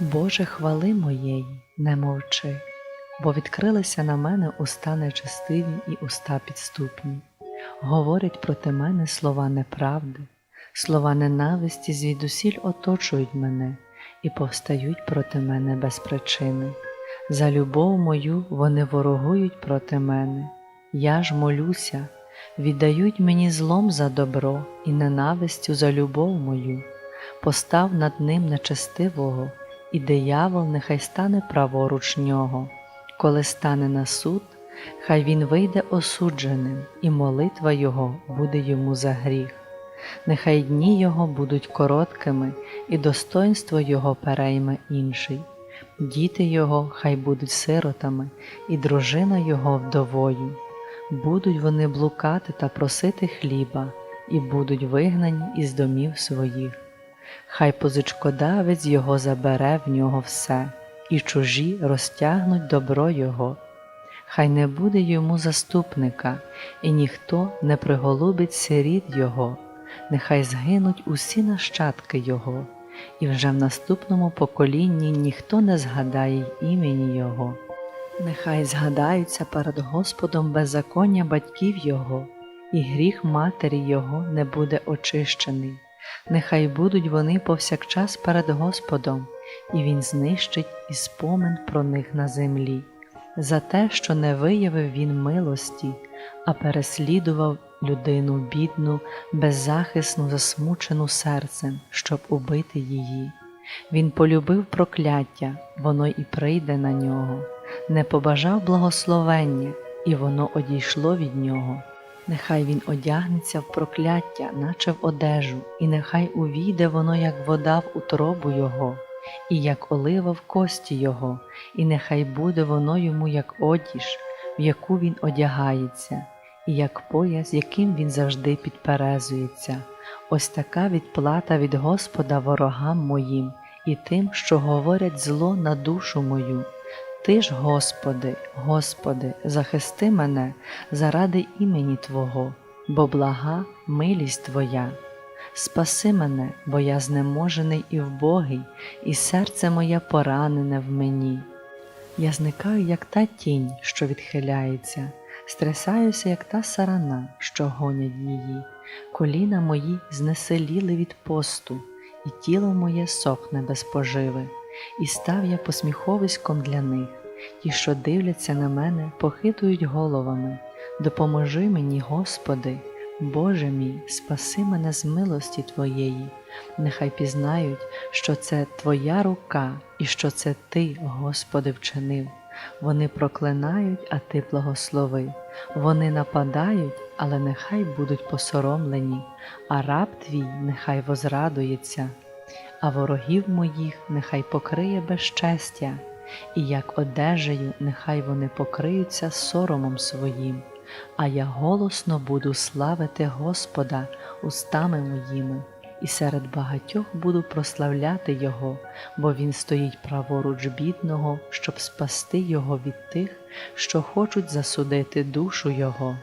Боже, хвали моєї, не мовчи, бо відкрилися на мене уста нечестиві і уста підступні. Говорять проти мене слова неправди, слова ненависті звідусіль оточують мене і повстають проти мене без причини. За любов мою вони ворогують проти мене. Я ж молюся, віддають мені злом за добро і ненавистю за любов мою. Постав над ним нечестивого, і диявол нехай стане праворуч нього. Коли стане на суд, хай він вийде осудженим, і молитва його буде йому за гріх. Нехай дні його будуть короткими, і достоинство його перейме інший. Діти його хай будуть сиротами, і дружина його вдовою. Будуть вони блукати та просити хліба, і будуть вигнані із домів своїх. Хай позичкодавець його забере в нього все, і чужі розтягнуть добро його. Хай не буде йому заступника, і ніхто не приголубить сиріт його, нехай згинуть усі нащадки його, і вже в наступному поколінні ніхто не згадає імені Його. Нехай згадаються перед Господом беззаконня батьків Його, і гріх матері Його не буде очищений. Нехай будуть вони повсякчас перед Господом, і Він знищить і спомин про них на землі, за те, що не виявив він милості, а переслідував людину бідну, беззахисну, засмучену серцем, щоб убити її. Він полюбив прокляття, воно і прийде на нього, не побажав благословення, і воно одійшло від нього. Нехай він одягнеться в прокляття, наче в одежу, і нехай увійде воно, як вода в утробу його, і як олива в кості його, і нехай буде воно йому, як одіж, в яку він одягається, і як пояс, яким він завжди підперезується. Ось така відплата від Господа ворогам моїм і тим, що говорять зло на душу мою. Ти ж, Господи, Господи, захисти мене заради імені Твого, бо блага милість Твоя. Спаси мене, бо я знеможений і вбогий, і серце моє поранене в мені. Я зникаю, як та тінь, що відхиляється, стрясаюся, як та сарана, що гонять її, коліна мої знеселіли від посту, і тіло моє сохне без поживи, і став я посміховиськом для них. Ті, що дивляться на мене, похитують головами. Допоможи мені, Господи, Боже мій, спаси мене з милості Твоєї, нехай пізнають, що це Твоя рука і що це Ти, Господи, вчинив. Вони проклинають, а Ти благослови. Вони нападають, але нехай будуть посоромлені, а раб твій нехай возрадується, а ворогів моїх нехай покриє безчестя і як одежею нехай вони покриються соромом своїм, а я голосно буду славити Господа устами моїми, і серед багатьох буду прославляти Його, бо Він стоїть праворуч бідного, щоб спасти Його від тих, що хочуть засудити душу Його.